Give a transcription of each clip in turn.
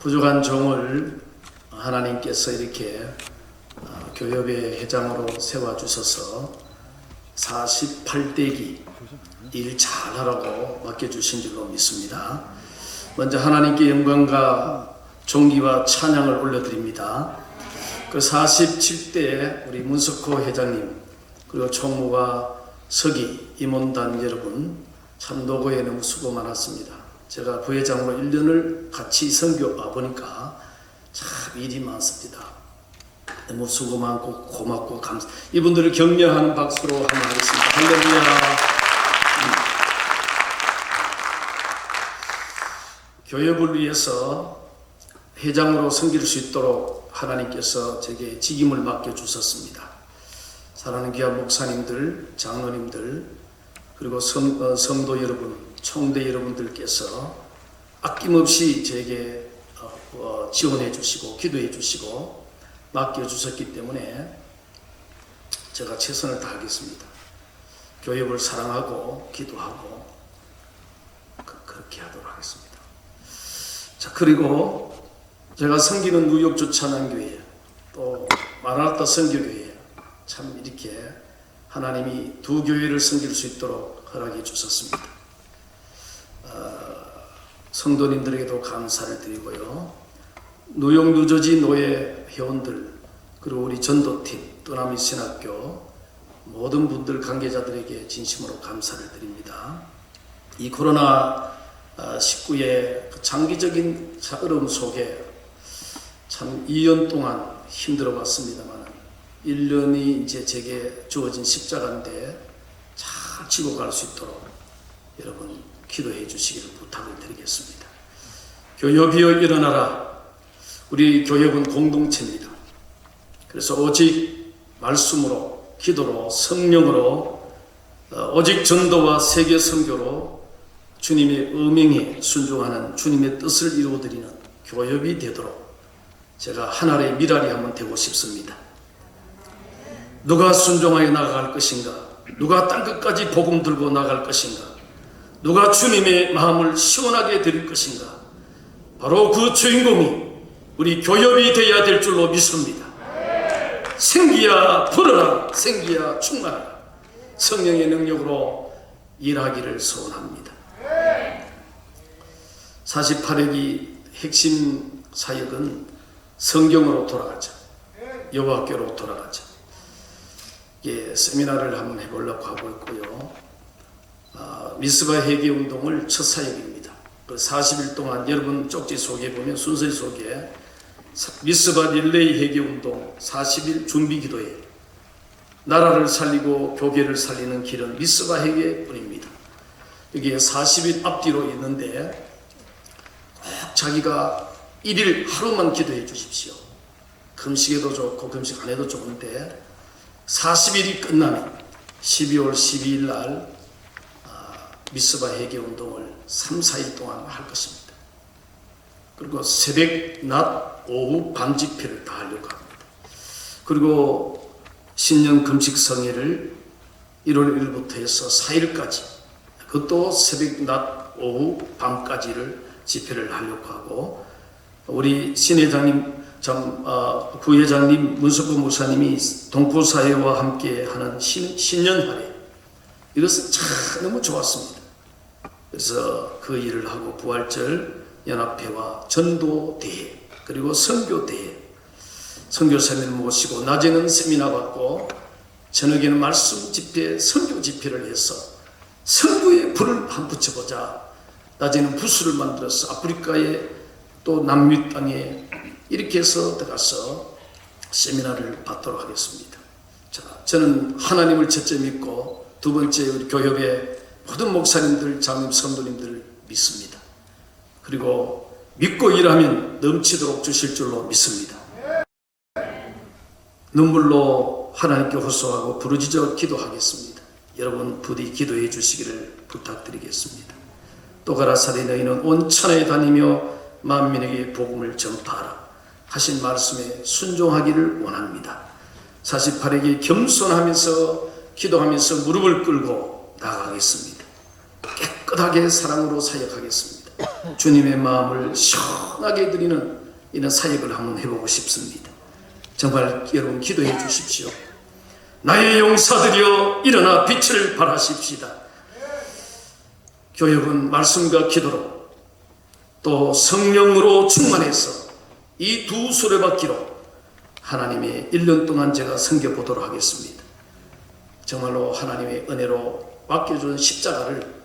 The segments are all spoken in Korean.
부족한 종을 하나님께서 이렇게 어, 교협의 회장으로 세워주셔서 48대기 일 잘하라고 맡겨주신 줄로 믿습니다. 먼저 하나님께 영광과 존귀와 찬양을 올려드립니다. 그 47대 우리 문석호 회장님 그리고 총무와 서기 임원단 여러분 참 노고에 너무 수고 많았습니다. 제가 부회장으로 1년을 같이 선교 와 보니까 참 일이 많습니다. 너무 수고 많고 고맙고 감사. 이분들을 격려하는 박수로 한번 하겠습니다. 할렐루야. 교협을 위해서 회장으로 섬길 수 있도록 하나님께서 제게 직임을 맡겨 주셨습니다. 사랑하는 귀한 목사님들, 장로님들, 그리고 성, 어, 성도 여러분, 총대 여러분들께서 아낌없이 제게 어, 어, 지원해 주시고 기도해 주시고 맡겨 주셨기 때문에 제가 최선을 다하겠습니다. 교협을 사랑하고 기도하고 그, 그렇게 하도록 하겠습니다. 자 그리고 제가 섬기는 뉴욕 주찬한 교회 또 마라나타 선교교회 참 이렇게 하나님이 두 교회를 섬길 수 있도록 허락해 주셨습니다. 어, 성도님들에게도 감사를 드리고요. 뉴욕 뉴저지 노예 회원들 그리고 우리 전도팀 또나미 신학교 모든 분들 관계자들에게 진심으로 감사를 드립니다. 이 코로나 19의 그 장기적인 어려움 속에 참 2년 동안 힘들어 봤습니다만 1년이 이제 제게 주어진 십자가인데 잘 지고 갈 수 있도록 여러분 기도해 주시기를 부탁을 드리겠습니다. 교협이여 일어나라. 우리 교협은 공동체입니다. 그래서 오직 말씀으로 기도로 성령으로 어, 오직 전도와 세계 선교로 주님의 음행에 순종하는 주님의 뜻을 이루어드리는 교협이 되도록 제가 하나의 미랄이 한번 되고 싶습니다. 누가 순종하여 나아갈 것인가? 누가 땅끝까지 복음 들고 나갈 것인가? 누가 주님의 마음을 시원하게 드릴 것인가? 바로 그 주인공이 우리 교협이 되어야 될 줄로 믿습니다. 생기야 불어라, 생기야 충만하라. 성령의 능력으로 일하기를 소원합니다. 48회기 핵심 사역은 성경으로 돌아가자. 여호와께로 돌아가자. 예, 세미나를 한번 해보려고 하고 있고요. 아, 미스바 회개 운동을 첫 사역입니다. 그 40일 동안 여러분 쪽지 속에 보면 순서 속에 미스바 릴레이 회개 운동 40일 준비 기도에 나라를 살리고 교계를 살리는 길은 미스바 회개뿐입니다. 여기에 40일 앞뒤로 있는데 꼭 자기가 1일 하루만 기도해 주십시오. 금식해도 좋고 금식 안 해도 좋은데 40일이 끝나면 12월 12일 날 아, 미스바 회개 운동을 3, 4일 동안 할 것입니다. 그리고 새벽, 낮, 오후 밤 집회를 다 하려고 합니다. 그리고 신년 금식 성회를 1월 1일부터 해서 4일까지 그것도 새벽, 낮, 오후 밤까지를 집회를 하려고 하고 우리 신회장님 참 어, 부회장님 문석구 목사님이 동포사회와 함께 하는 신, 신년할애 이것은 참 너무 좋았습니다. 그래서 그 일을 하고 부활절 연합회와 전도대회 그리고 선교대회 선교사님을 모시고 낮에는 세미나 받고 저녁에는 말씀 집회 선교 집회를 해서 선교의 불을 한 붙여보자 낮에는 부스를 만들어서 아프리카의 또 남미 땅에 이렇게 해서 들어가서 세미나를 받도록 하겠습니다. 자, 저는 하나님을 첫째 믿고 두 번째 우리 교협의 모든 목사님들, 장님, 성도님들을 믿습니다. 그리고 믿고 일하면 넘치도록 주실 줄로 믿습니다. 눈물로 하나님께 호소하고 부르짖어 기도하겠습니다. 여러분 부디 기도해 주시기를 부탁드리겠습니다. 또 가라사대 너희는 온 천하에 다니며 만민에게 복음을 전파하라 하신 말씀에 순종하기를 원합니다. 48에게 겸손하면서 기도하면서 무릎을 꿇고 나가겠습니다. 깨끗하게 사랑으로 사역하겠습니다. 주님의 마음을 시원하게 드리는 이런 사역을 한번 해보고 싶습니다. 정말 여러분 기도해 주십시오. 나의 용사들이여 일어나 빛을 발하십시다. 교육은 말씀과 기도로 또 성령으로 충만해서 이 두 수레바퀴로 하나님의 1년 동안 제가 섬겨보도록 하겠습니다. 정말로 하나님의 은혜로 맡겨준 십자가를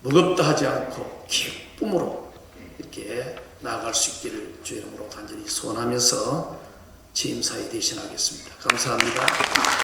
무겁다 하지 않고 기쁨으로 이렇게 나아갈 수 있기를 주 이름으로 간절히 소원하면서 취임사에 대신하겠습니다. 감사합니다.